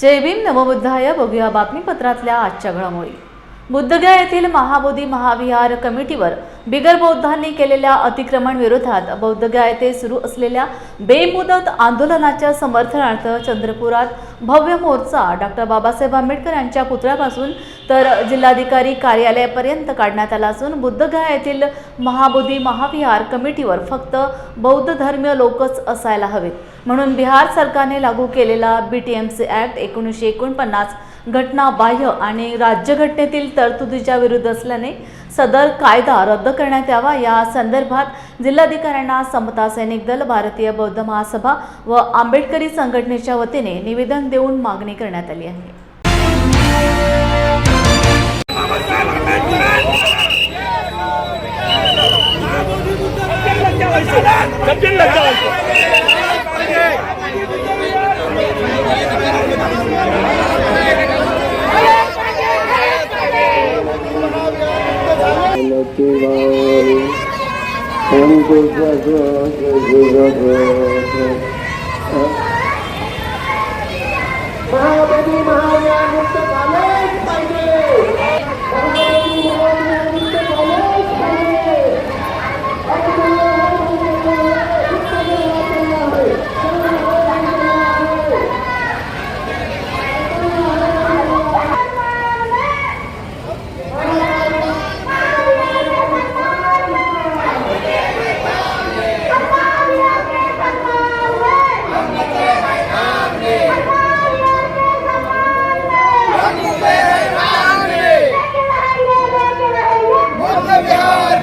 जय भीम नवबुद्धाय. बघूया बातमीपत्रातल्या आजच्या घडामोडी. बुद्धगया येथील महाबोधी महाविहार कमिटीवर बिगर बौद्धांनी केलेल्या अतिक्रमण विरोधात बौद्धगया येथे सुरू असलेल्या बेमुदत आंदोलनाच्या समर्थनार्थ चंद्रपुरात भव्य मोर्चा डॉक्टर बाबासाहेब आंबेडकर यांच्या पुतळ्यापासून तर जिल्हाधिकारी कार्यालयापर्यंत काढण्यात आला असून बुद्धगया येथील महाबोधी महाविहार कमिटीवर फक्त बौद्ध धर्मीय लोकच असायला हवेत. म्हणून बिहार सरकारने लागू केलेला B T M C act एकोणीसशे एकोणपन्नास घटनाबाह्य आणि राज्यघटनेतील तरतुदीच्या विरुद्ध असल्याने सदर कायदा रद्द करण्यात यावा या संदर्भात जिल्हाधिकाऱ्यांना समता सैनिक दल भारतीय बौद्ध महासभा व आंबेडकरी संघटनेच्या वतीने निवेदन देऊन मागणी करण्यात आली आहे. सबके लग जाओ महाबोधी महाविहार मुक्त कॉलेज पाहिजे महाबोधी महाविहार मुक्त कॉलेज पाहिजे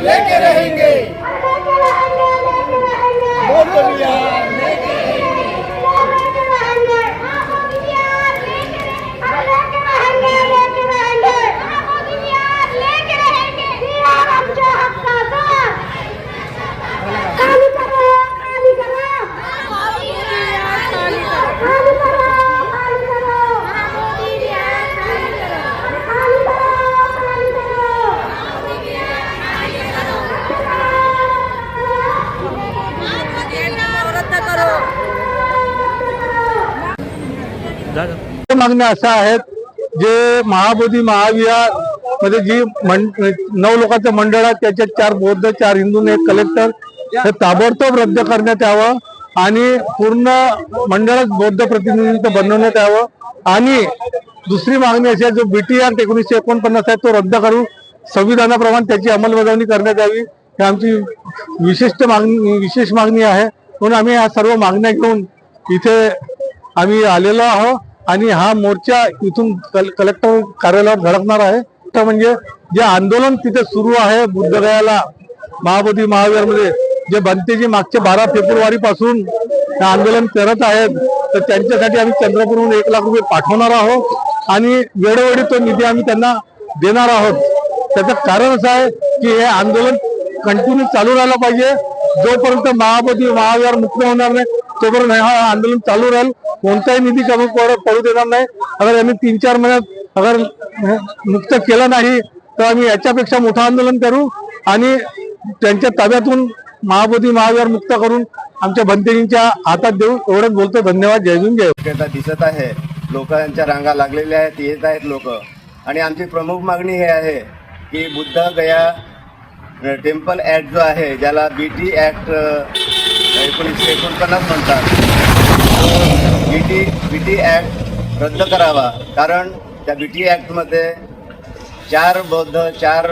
लेके रहेंगे बौद्ध विहार खाली करा खाली करा खाली करा खाली करा खाली करा खाली करा मागण्या अशा आहेत जे महाबोधी महाविहारमध्ये जी नऊ लोकांचं मंडळ आहे त्याच्यात चार बौद्ध चार हिंदू एक कलेक्टर हे ताबडतोब रद्द करण्यात यावं आणि पूर्ण मंडळात बौद्ध प्रतिनिधित्व बनवण्यात यावं. आणि दुसरी मागणी अशी आहे जो बीटी आर एकोणीसशे एकोणपन्नास आहे तो रद्द करून संविधानाप्रमाणे त्याची अंमलबजावणी करण्यात यावी. ही आमची विशिष्ट मागणी विशेष मागणी आहे. म्हणून आम्ही या सर्व मागण्या घेऊन इथे आम्ही आलेलो आहोत आणि हा मोर्चा इथून कल- कलेक्टर कार्यालयावर धडकणार आहे. तर म्हणजे जे आंदोलन तिथे सुरू आहे बुद्धगयाला महाबोधी महाविहारमध्ये जे बनतेजी मागच्या बारा फेब्रुवारी पासून आंदोलन करत आहेत तर त्यांच्यासाठी आम्ही चंद्रपूरहून एक लाख रुपये पाठवणार आहोत आणि वेळोवेळी तो निधी आम्ही त्यांना देणार आहोत. त्याचं कारण असं आहे की हे आंदोलन कंटिन्यू चालू राहिलं पाहिजे. जोपर्यंत महाबोधी महाविहार मुक्त होणार नाही तोपर्यंत हा आंदोलन चालू राहील. कोणताही निधी कमी पडू देणार नाही. अगर यांनी तीन चार महिन्यात अगर मुक्त केलं नाही तर आम्ही याच्यापेक्षा मोठं आंदोलन करू आणि त्यांच्या ताब्यातून महाबोधी महाविहार मुक्त करून आमच्या भंतेजींच्या हातात देऊ. एवढंच बोलतो धन्यवाद. जय भीम जय दिसत आहे. लोकांच्या रांगा लागलेल्या आहेत. येत आहेत लोक. आणि आमची प्रमुख मागणी हे आहे की बुद्ध गया टेम्पल ॲक्ट जो आहे ज्याला बी टी ॲक्ट एकोणीसशे एकोणपन्नास म्हणतात. B T B T act रद्द करावा. कारण त्या बी टी ॲक्टमध्ये चार बौद्ध चार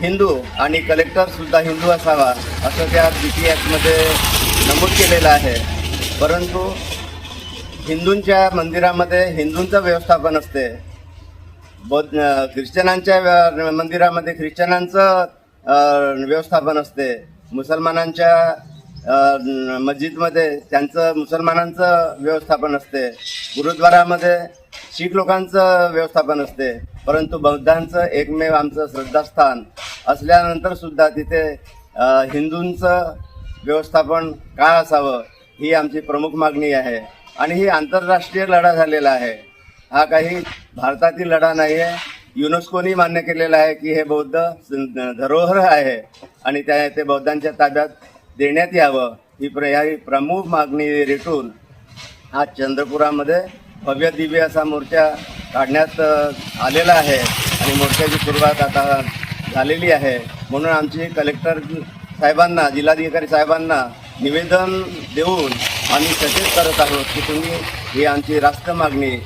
हिंदू आणि कलेक्टरसुद्धा हिंदू असावा असं त्या बी टी ॲक्टमध्ये नमूद केलेलं आहे. परंतु हिंदूंच्या मंदिरामध्ये हिंदूंचं व्यवस्थापन असते. बौद्ध ख्रिश्चनांच्या मंदिरामध्ये ख्रिश्चनांचं व्यवस्थापन असते. मुसलमानांच्या मस्जिदमध्ये त्यांचं मुसलमानांचं व्यवस्थापन असते. गुरुद्वारामध्ये शीख लोकांचं व्यवस्थापन असते. परंतु बौद्धांचं एकमेव आमचं श्रद्धास्थान असल्यानंतर सुद्धा तिथे हिंदूंचं व्यवस्थापन काय असावं ही आमची प्रमुख मागणी आहे. आणि ही आंतरराष्ट्रीय लढा झालेला आहे. हा काही भारतातील लढा नाही आहे युनेस्कोनी मान्य केलेला आहे की हे बौद्ध धरोहर आहे आणि त्या ते बौद्धांच्या ताब्यात देण्यात यावं ही प्र प्रमुख मागणी रेटून आज चंद्रपुरामध्ये भव्य दिव्य असा मोर्चा काढण्यात आलेला आहे आणि मोर्चाची सुरुवात आता झालेली आहे. म्हणून आमची कलेक्टर साहेबांना जिल्हाधिकारी साहेबांना निवेदन देऊन आम्ही सचेत करत आहोत की तुम्ही ही आमची राष्ट्र मागणी